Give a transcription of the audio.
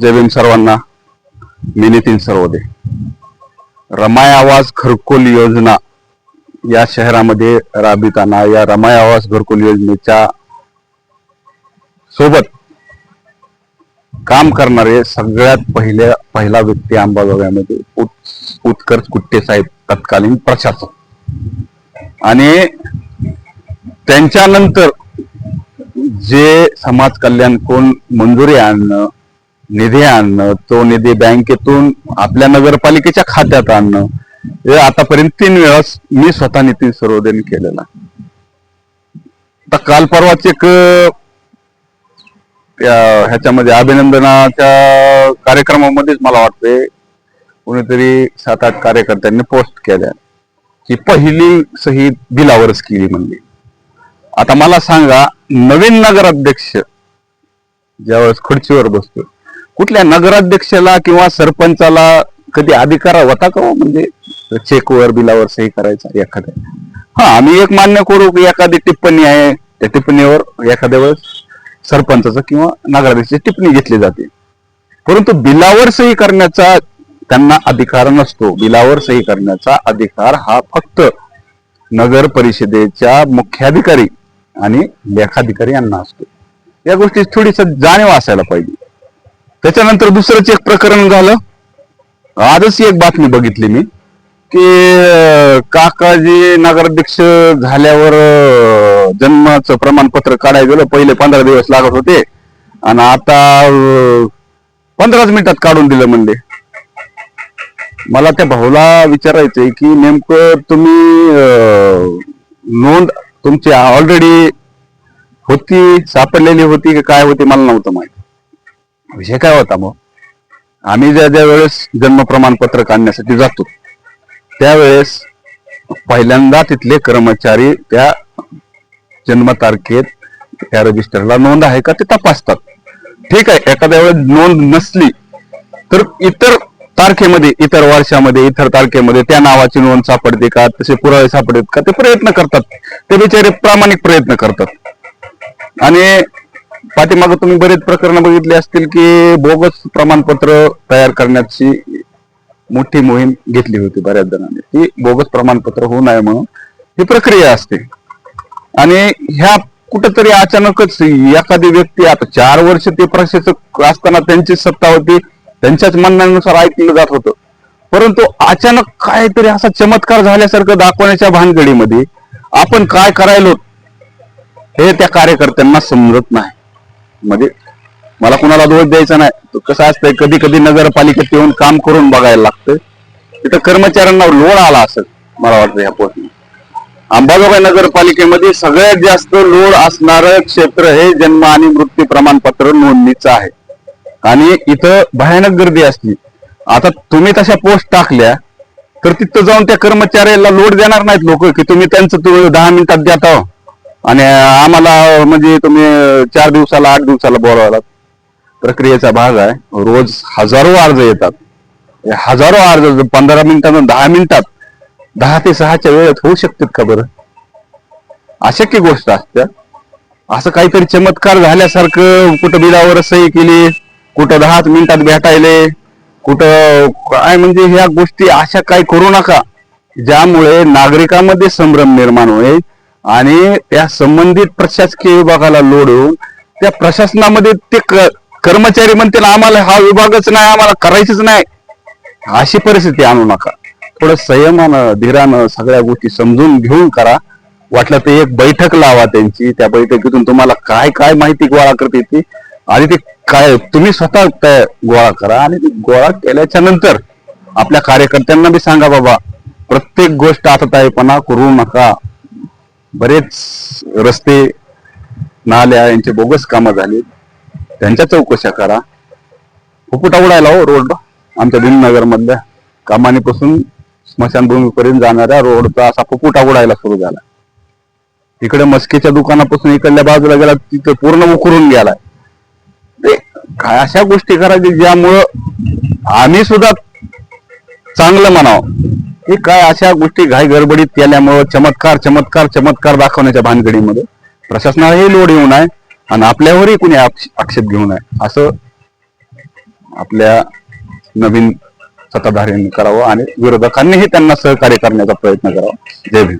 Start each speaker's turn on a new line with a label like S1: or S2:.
S1: जय भीम सर्वांना. मी नितीन सरवदे रमाय आवाज घरकुल योजना या शहरामध्ये राबविताना या रमाय आवाज घरकुल योजनेच्या सोबत काम करणारे सगळ्यात पहिल्या पहिला व्यक्ती अंबाजोगाईमध्ये उत्- उत्कर्ष कुट्टे साहेब तत्कालीन प्रशासक. आणि त्यांच्यानंतर जे समाज कल्याण कोण मंजुरी आणणं निधी आणणं तो निधी बँकेतून आपल्या नगरपालिकेच्या खात्यात आणणं हे आतापर्यंत तीन वेळास मी स्वतः नितीन सर्वोदन केलेला. आता काल परवाच एक ह्याच्यामध्ये अभिनंदनाच्या कार्यक्रमामध्येच मला वाटतंय कोणीतरी सात आठ कार्यकर्त्यांनी पोस्ट केल्या. की पहिली सही बिलावरच केली म्हणजे आता मला सांगा नवीन नगराध्यक्ष ज्यावेळेस खुर्चीवर बसतो कुठल्या नगराध्यक्षाला किंवा सरपंचाला कधी अधिकार होता का हो? म्हणजे चेकवर बिलावर सही करायचा एखाद्या हा आम्ही एक मान्य करू की एखादी टिप्पणी आहे त्या टिप्पणीवर एखाद्या वेळेस सरपंचाचं किंवा नगराध्यक्षाची टिप्पणी घेतली जाते. परंतु बिलावर सही करण्याचा त्यांना अधिकार नसतो. बिलावर सही करण्याचा अधिकार हा फक्त नगर परिषदेच्या मुख्याधिकारी आणि लेखाधिकारी यांना असतो. या गोष्टी थोडीस जाणीव असायला पाहिजे. त्याच्यानंतर दुसरंच एक प्रकरण झालं. आजच एक बातमी बघितली मी की काकाजी नगराध्यक्ष झाल्यावर जन्माचं प्रमाणपत्र काढायला गेलं. पहिले पंधरा दिवस लागत होते. आणि आता पंधराच मिनिटात काढून दिलं म्हणले. मला त्या भाऊला विचारायचंय की नेमकं तुम्ही नोंद तुमची ऑलरेडी होती सापडलेली होती की काय होती? मला नव्हतं माहिती. विषय काय होता मग? आम्ही ज्या ज्या वेळेस जन्म प्रमाणपत्र काढण्यासाठी जातो त्यावेळेस पहिल्यांदा तिथले कर्मचारी त्या जन्मतारखेत त्या रजिस्टरला नोंद आहे का ते तपासतात. ठीक आहे एखाद्या वेळेस नोंद नसली तर इतर तारखेमध्ये इतर वर्षामध्ये इतर तारखेमध्ये त्या नावाची नोंद सापडते का तसे पुरावे सापडत का ते प्रयत्न करतात. ते बिचारे प्रामाणिक प्रयत्न करतात. आणि पाठीमागे तुम्ही बरेच प्रकरण बघितले असतील की बोगस प्रमाणपत्र तयार करण्याची मोठी मोहीम घेतली होती बऱ्याच जणांनी. ती बोगस प्रमाणपत्र होऊ नये म्हणून ही प्रक्रिया असते. आणि ह्या कुठंतरी अचानकच एखादी व्यक्ती आता चार वर्ष ते प्रशासक असताना त्यांची सत्ता होती त्यांच्याच म्हणण्यानुसार ऐकलं जात होतं. परंतु अचानक काहीतरी असा चमत्कार झाल्यासारखं दाखवण्याच्या भानगडीमध्ये आपण काय करायलो हे त्या कार्यकर्त्यांना समजत नाही. म्हणजे मला कुणाला दोष द्यायचा नाही. तो कसं असतंय कधी कधी नगरपालिकेत येऊन काम करून बघायला लागतं तिथं कर्मचाऱ्यांना लोड आला असं मला वाटतं ह्या पोस्ट अंबाजोगाई नगरपालिकेमध्ये सगळ्यात जास्त लोड असणार क्षेत्र हे जन्म आणि मृत्यू प्रमाणपत्र नोंदणीचं आहे. आणि इथं भयानक गर्दी असली. आता तुम्ही तशा पोस्ट टाकल्या तर तिथं जाऊन त्या कर्मचाऱ्याला लोड देणार नाहीत लोक की तुम्ही त्यांचं दहा मिनिटात देता हो. आणि आम्हाला म्हणजे तुम्ही चार दिवसाला आठ दिवसाला बोलावला प्रक्रियेचा भाग आहे. रोज हजारो अर्ज येतात. हजारो अर्ज पंधरा मिनिटात दहा मिनिटात दहा ते सहाच्या वेळेत होऊ शकतात का बरं? अशक्य गोष्ट असत्या असं काहीतरी चमत्कार झाल्यासारखं कुठं बिलावर सही केली कुठं दहाच मिनिटात भेटायले कुठं काय म्हणजे ह्या गोष्टी अशा काही करू नका. ज्यामुळे नागरिकांमध्ये संभ्रम निर्माण होईल आणि त्या संबंधित प्रशासकीय विभागाला लोडून त्या प्रशासनामध्ये ते कर्मचारी म्हणतील आम्हाला हा विभागच नाही आम्हाला करायचंच नाही. अशी परिस्थिती आणू नका. थोडं संयमानं धीरानं सगळ्या गोष्टी समजून घेऊन करा. वाटलं ते एक बैठक लावा त्यांची. त्या बैठकीतून तुम्हाला काय काय माहिती गोळा करते ती आणि ते काय तुम्ही स्वतः गोळा करा आणि ते गोळा केल्याच्यानंतर आपल्या कार्यकर्त्यांना बी सांगा बाबा प्रत्येक गोष्ट आतताईपणा करू नका. बरेच रस्ते नाल्या यांचे बोगस कामं झाली. त्यांच्या चौकशा करा. फुकुटा उडायला हो रोड. आमच्या भीमनगर मधल्या कामानीपासून स्मशानभूमीपर्यंत जाणाऱ्या रोडचा असा फुकुटा उडायला सुरू झाला. इकडे मस्कीच्या दुकानापासून इकडल्या बाजूला गेला तिथं पूर्ण उकरून गेलाय. ते काय अशा गोष्टी करायची ज्यामुळं आम्ही सुद्धा चांगलं म्हणावं? की काय अशा गोष्टी घाई गडबडीत केल्यामुळं चमत्कार चमत्कार चमत्कार दाखवण्याच्या भानगडीमध्ये प्रशासनालाही लोड येऊ नये आणि आपल्यावरही कुणी आक्षेप घेऊ नये असं आपल्या नवीन सत्ताधाऱ्यांनी करावं आणि विरोधकांनीही त्यांना सहकार्य करण्याचा प्रयत्न करावा. जय भीम.